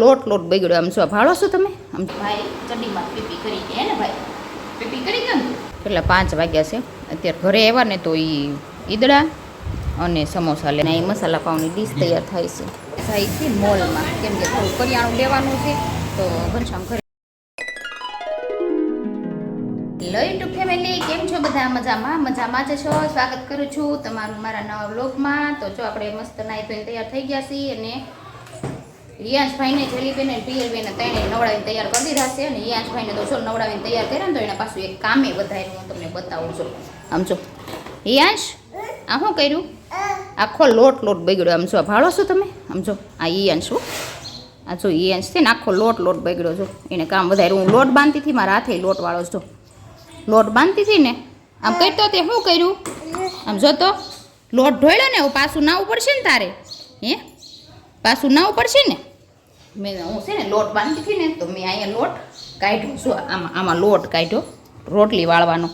લોટ લોટ બગડ્યો આમ શું ભાળો છો તમે? આમ ભાઈ પીપી કરી દે ને ભાઈ? પીપી કરી દે કેટલા પાંચ વાગ્યા છે? અત્યારે ઘરે આવ્યા ને તો એ ઈદડા અને સમોસા લે. એ મસાલા પાઉની ડીશ તૈયાર થાય છે. થાય છે મોલમાં. કેમ કે થોડું કરિયાણું લેવાનું છે તો ઘનશ્યામ ઘરે. લઈ ટુ ફેમિલી કેમ છો બધા? મજામાં? મજામાં જ છો? સ્વાગત કરું છું તમારું મારા નવા વ્લોગમાં તો જો આપણે મસ્ત નાઈ ધોઈને તૈયાર થઈ ગયા છીએ અને રિયાંશભાઈને જલીબેન અને પિયરબેન ત્રણે નવડાવીને તૈયાર કરી દીધા છે અને રિયાંશભાઈને તો જો નવડાવીને તૈયાર કર્યા ને તો એના પાછું એક કામે વધાર્યું. હું તમને બતાવું છું. આમ જો. રિયાંશ આ શું કર્યું? આખો લોટ લોટ બગડ્યો. આમ જો, ભાળો છો તમે? આમ આ ઈયાંશ શું આ જો ઈયાંશ છે ને, આખો લોટ લોટ બગડ્યો. જો, એને કામ વધાર્યું. હું લોટ બાંધતી હતી, મારા હાથે લોટ વાળો છો લોટ બાંધતી હતી ને, આમ કરતો તે શું કર્યું? આમ જો તો, લોટ ઢોળ્યો ને પાછું નાવું પડશે ને તારે. હે? પાછું ના પડશે ને? મેં હું છે ને લોટ બાંધી હતી ને, તો મેં અહીંયા લોટ કાઢ્યો. શું આમાં આમાં લોટ કાઢ્યો, રોટલી વાળવાનો.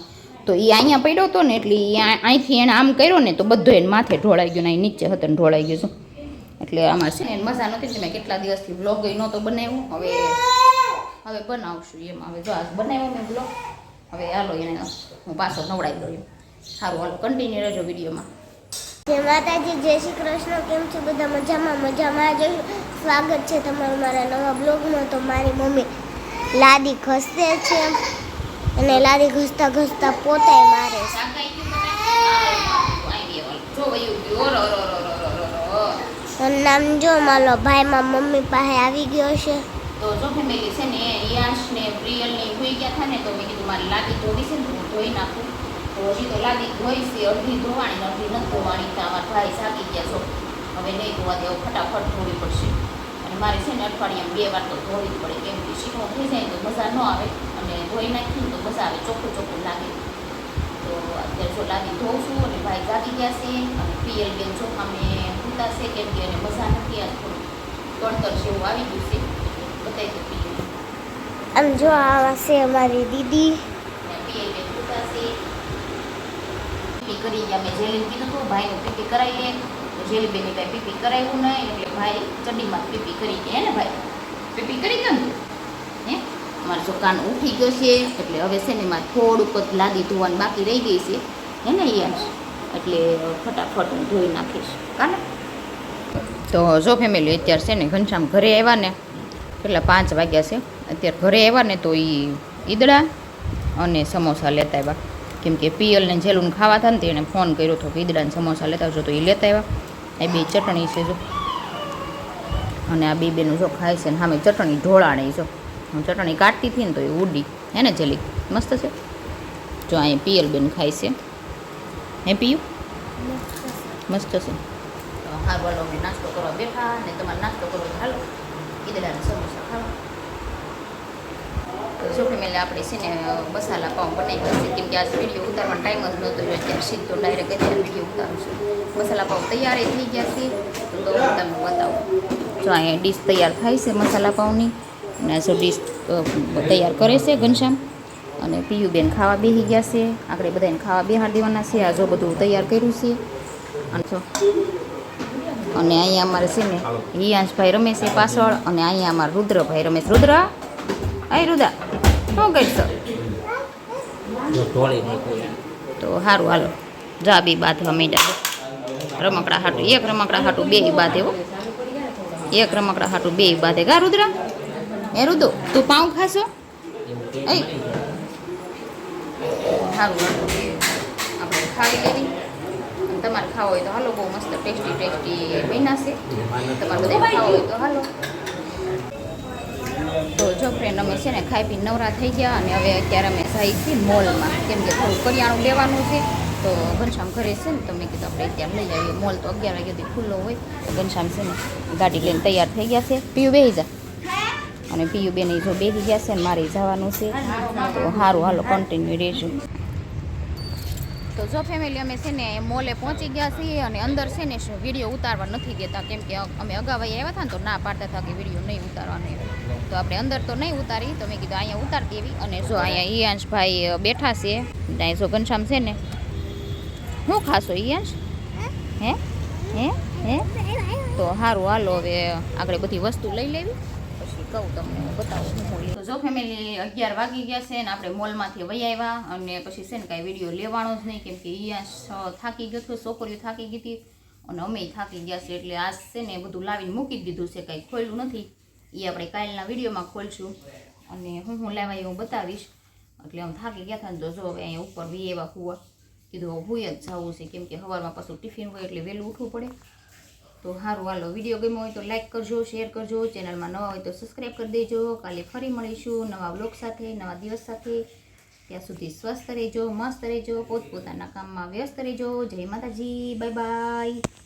તો એ અહીંયા પડ્યો હતો ને, એટલે એ અહીંથી એને આમ કર્યો ને, તો બધો એને માથે ઢોળાઈ ગયો ને, અહીં નીચે હતો ને ઢોળાઈ ગયો છું એટલે આમાં છે ને એને મજા નથી મેં કેટલા દિવસથી બ્લોગ નહોતો બનાવ્યો. હવે હવે બનાવશું એમ. હવે જો આ બનાવ્યો મેં બ્લોગ હવે હાલો એને હું પાછો નવડાવી દઉં સારું હાલો કન્ટિન્યુ રહેજો વિડીયોમાં. જય માતાજી, જય શ્રી કૃષ્ણ. કેમ છો બધા? મજામાં મજામાં. જ સ્વાગત છે તમારું મારા નવા બ્લોગમાં. તો મારી મમ્મી લાદી ઘસતે છે. અને લાદી ઘસતા ઘસતા પોતે મારે છે. નામ જો મારો ભાઈ માં મમ્મી પાસે આવી ગયો છે. તો જો ફેમિલી છે ને યાશ ને પ્રિયલ ને હોઈ ગયા હતા ને તો મેં કીધું મારી લાદી ધોવી છે ને ધોઈ નાખું. તો હજી તો લાગી ધોઈ છે, અડધી ધોવાણી અડધી નથી ધોવાણી તો અમારા ભાઈ જાગી ગયા છો. હવે નહીં ધોવા દેવું, ફટાફટ ધોવી પડશે. અને મારે છે ને અઠવાડિયામાં બે વાર તો ધોવી જ પડે. કેમ કે શીખવું થઈ જાય તો મજા ન આવે. અને ધોઈ નાખીએ ને તો મજા આવે, ચોખ્ખું ચોખ્ખું લાગે. તો અત્યારે જો લાગી ધોઉં છું અને ભાઈ જાગી ગયા છે અને પિયલ બેન ચોખામે સૂતા છે કેમ કે એને મજા નથી આ થોડું. તણતર જેવું આવી ગયું છે. બતાવી દઉં આમ જો આ છે અમારી દીદી અને પિયલ બેન સૂતા છે પીપી કરી ગયા મેં જેલીને હતું, ભાઈનું પીપી કરાવી લે. તો જેલી બેને કાંઈ પીપી કરાવ્યું નહીં, એટલે ભાઈ ચડ્ડીમાં પીપી કરી ગયા ને ભાઈ? પીપી કરી ગયો ને હે? અમારો છોકરાનો ઉઠી ગયો છે, એટલે હવે છે ને મારે થોડુંક જ લાદી ધોવાની બાકી રહી ગઈ છે. હે ને યાર એટલે ફટાફટ હું ધોઈ નાખીશ. કાલે? તો જો ફેમિલી અત્યારે છે ને ઘનશ્યામ ઘરે આવ્યા ને, કેટલા પાંચ વાગ્યા છે, અત્યારે ઘરે આવ્યા ને તો એ ઈદડા અને સમોસા લેતા આવ્યા. કેમ કે પિયલને જેલું ખાવા થાય ને એણે ફોન કર્યો હતો ઈદડા સમોસા લેતા આવજો તો એ લેતા આવ્યા. એ બે ચટણી છે જો. અને આ બે બેનું જો ખાય છે ને સામે ચટણી ઢોળાણે જો હું ચટણી કાઢતી હતી ને તો એ ઉડી. હે ને જેલી? મસ્ત છે? જો અહીંયા પિયલ બેન ખાય છે. હે પીયું? મસ્ત છે. હા, બોલો નાસ્તો કરવા બેઠા ને તમારે નાસ્તો કરવો તો હાલો. ઈદડા સમોસા. ફેમિલી આપણે છે ને મસાલા પાઉં બનાવી છે. કેમ કે આજ વીડિયો ઉતારવાનો ટાઈમ જ નહોતો અત્યારે સીધો ડાયરેક્ટ અત્યારે વીડિયો ઉતારું છું. મસાલા પાઉં તૈયાર થઈ ગયા છે તો હું તમને બતાવું. જો અહીંયા ડીશ તૈયાર થાય છે મસાલા પાઉંની અને જો ડીશ તૈયાર કરે છે ઘનશ્યામ. અને પિયુબેન ખાવા બેસી ગયા છે. આપણે બધાને ખાવા બેહાડ દેવાના છે. આ જો બધું તૈયાર કર્યું છે. અને જો અને અહીંયા અમારે છે ને હિયાંશભાઈ રમે છે પાછળ અને અહીંયા અમારા રુદ્રભાઈ રમે છે. રુદ્ર? અહીં રુદા શું કરશો તો સારું હાલો. જા બી બાંધવા માંડ્યા રમકડા હાટું એક રમકડા હાટું બે બાંધે હો. એક રમકડા હાટું બે બાંધે ગા રુદ્ર? એ રુદો તું પાઉં ખાશો? એ. સારું આપણે ખાઈ લેવી. તમારે ખાવો હોય તો હાલો બહુ મસ્ત ટેસ્ટી ટેસ્ટી બન્યા છે. તમારે બધા ખાવો હોય તો હાલો. તો જો ફ્રેન્ડ અમે છે ને ખાઈ પીને નવરા થઈ ગયા અને હવે અત્યારે અમે જઈ છીએ મોલમાં. કેમ કે થોડું કરિયાણું લેવાનું છે. તો ઘનશ્યામ ઘરે છે ને તો મેં કીધું આપણે અત્યારે લઈ આવીએ. મોલ તો અગિયાર વાગ્યાથી ખુલ્લો હોય. તો ઘનશ્યામ છે ને ગાડી લઈને તૈયાર થઈ ગયા છે. પીયું બેસી જા. અને પીયું બેને જો બેસી ગયા છે ને મારે જવાનું છે. તો સારું હાલો કન્ટિન્યુ રહેશું તો જો ફેમિલી અમે છે ને મોલે પહોંચી ગયા છીએ અને અંદર છે ને શું વીડિયો ઉતારવા નથી દેતા. કેમ કે અમે અગાઉ અહીંયા આવ્યા હતા ને તો ના પાડતા હતા કે વીડિયો નહીં ઉતારવાની તો આપણે અંદર તો નહીં ઉતારી તો મેં કીધું અહીંયા ઉતારી દેવી અને જો અહીંયા ઈયાંશભાઈ બેઠા છે. ત્યાં જો ઘનશ્યામ છે ને. શું ખાશો ઈયાંશ હે? હે? હે? તો સારું હાલો હવે આગળ બધી વસ્તુ લઈ લેવી. કહું તમને બતાવું તો જો ફેમિલી અગિયાર વાગી ગયા છે ને આપણે મોલમાંથી વહી આવ્યા અને પછી છે ને કાંઈ વીડિયો લેવાનો જ નહીં, કેમ કે અહીંયા થાકી ગયો હતો, છોકરીઓ થાકી ગઈ હતી અને અમે થાકી ગયા છે એટલે આજ છે ને બધું લાવીને મૂકી દીધું છે, કાંઈ ખોલ્યું નથી. એ આપણે કાલના વિડીયોમાં ખોલશું અને હું હું લેવા એ હું બતાવીશ. એટલે આમ થાકી ગયા હતા ને તો જો હવે અહીંયા ઉપર વી એવા કુવા. કીધું હવે જ જવું છે, કેમ કે સવારમાં પાછું ટિફિન હોય એટલે વહેલું ઉઠવું પડે. તો સારું હાલો. વીડિયો ગમ્યો હોય તો લાઈક કરજો શેર કરજો. ચેનલમાં નવા હોય તો સબસ્ક્રાઈબ કરી દેજો. કાલે ફરી મળીશું નવા બ્લોગ સાથે, નવા દિવસ સાથે. ત્યાં સુધી સ્વસ્થ રહેજો, મસ્ત રહેજો, પોતપોતાના કામમાં વ્યસ્ત રહેજો. જય માતાજી. Bye bye